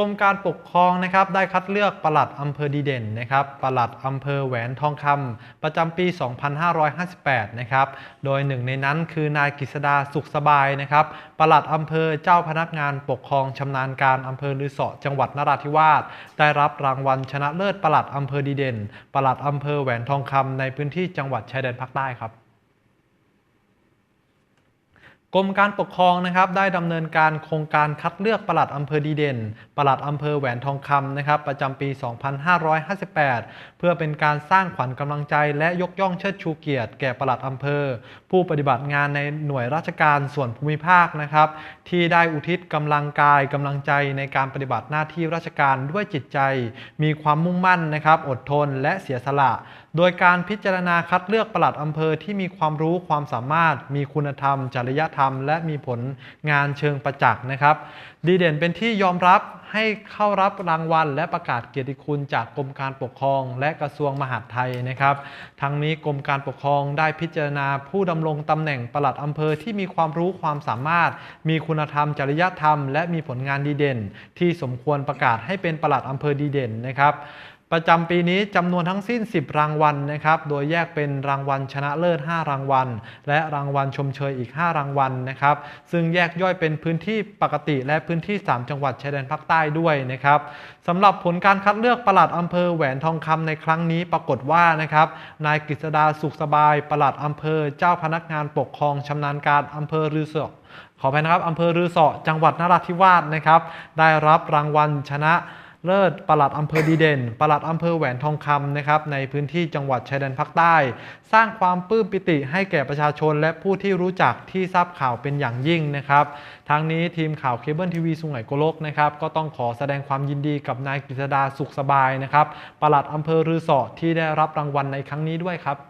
กรมการปกครองนะครับได้คัดเลือกปลัดอำเภอดีเด่นนะครับปลัดอำเภอแหวนทองคำประจำปี 2558 นะครับ โดยหนึ่งในนั้นคือนายกฤษดาสุขสบายนะครับปลัดอำเภอเจ้าพนักงานปกครองชำนาญการอำเภอลือเสาะจังหวัดนราธิวาสได้รับรางวัลชนะเลิศปลัดอำเภอดีเด่นปลัดอำเภอแหวนทองคำในพื้นที่จังหวัดชายแดนภาคใต้ครับ กรมการปกครองนะครับได้ดำเนินการโครงการคัดเลือกปลัดอำเภอดีเด่น ปลัดอำเภอแหวนทองคำนะครับประจำปี 2558 เพื่อเป็นการสร้างขวัญกำลังใจและยกย่องเชิดชูเกียรติแก่ปลัดอำเภอ ผู้ปฏิบัติงานในหน่วยราชการส่วนภูมิภาคนะครับ ที่ได้อุทิศกำลังกายกำลังใจในการปฏิบัติหน้าที่ราชการด้วยจิตใจ มีความมุ่งมั่นนะครับ อดทนและเสียสละโดยการพิจารณาคัดเลือกปลัดอำเภอที่มีความรู้ความสามารถ มีคุณธรรม จริยธรรม และมีผลงานเชิงประจักษ์นะครับ ดีเด่นเป็นที่ยอมรับให้เข้ารับรางวัล และประกาศเกียรติคุณจากกรมการปกครอง และกระทรวงมหาดไทยนะครับ ทั้งนี้กรมการปกครองได้พิจารณาผู้ดำรงตำแหน่งปลัดอำเภอที่มีความรู้ความสามารถ มีคุณธรรม จริยธรรม และมีผลงานดีเด่น ที่สมควรประกาศให้เป็นปลัดอำเภอดีเด่นนะครับ ประจำปีนี้จำนวนทั้งสิ้น 10 รางวัลนะครับ โดยแยกเป็นรางวัลชนะเลิศ 5 รางวัล และรางวัลชมเชยอีก 5 รางวัลนะครับ ซึ่งแยกย่อยเป็นพื้นที่ปกติและพื้นที่ 3 จังหวัดชายแดนภาคใต้ด้วยนะครับสำหรับผลการคัดเลือกปลัดอำเภอแหวนทองคำในครั้งนี้ปรากฏว่านะครับ นายกฤษดาสุขสบายปลัดอำเภอเจ้าพนักงานปกครองชำนาญการอำเภอรือเสขออภัยนะครับอำเภอรือเสาะจังหวัดนราธิวาสนะครับ ได้รับรางวัลชนะ เลิศปลัดอำเภอดีเด่นปลัดอำเภอแหวนทองคำนะครับในพื้นที่จังหวัดชายแดนภาคใต้ สร้างความปลื้มปิติให้แก่ประชาชนและผู้ที่รู้จักที่ทราบข่าวเป็นอย่างยิ่งนะครับทางนี้ทีมข่าวเคเบิลทีวีสุไหงโกลกนะครับก็ต้องขอแสดงความยินดีกับนายกฤษดาสุขสบายนะครับปลัดอำเภอรือสาะที่ได้รับรางวัลในครั้งนี้ด้วยครับ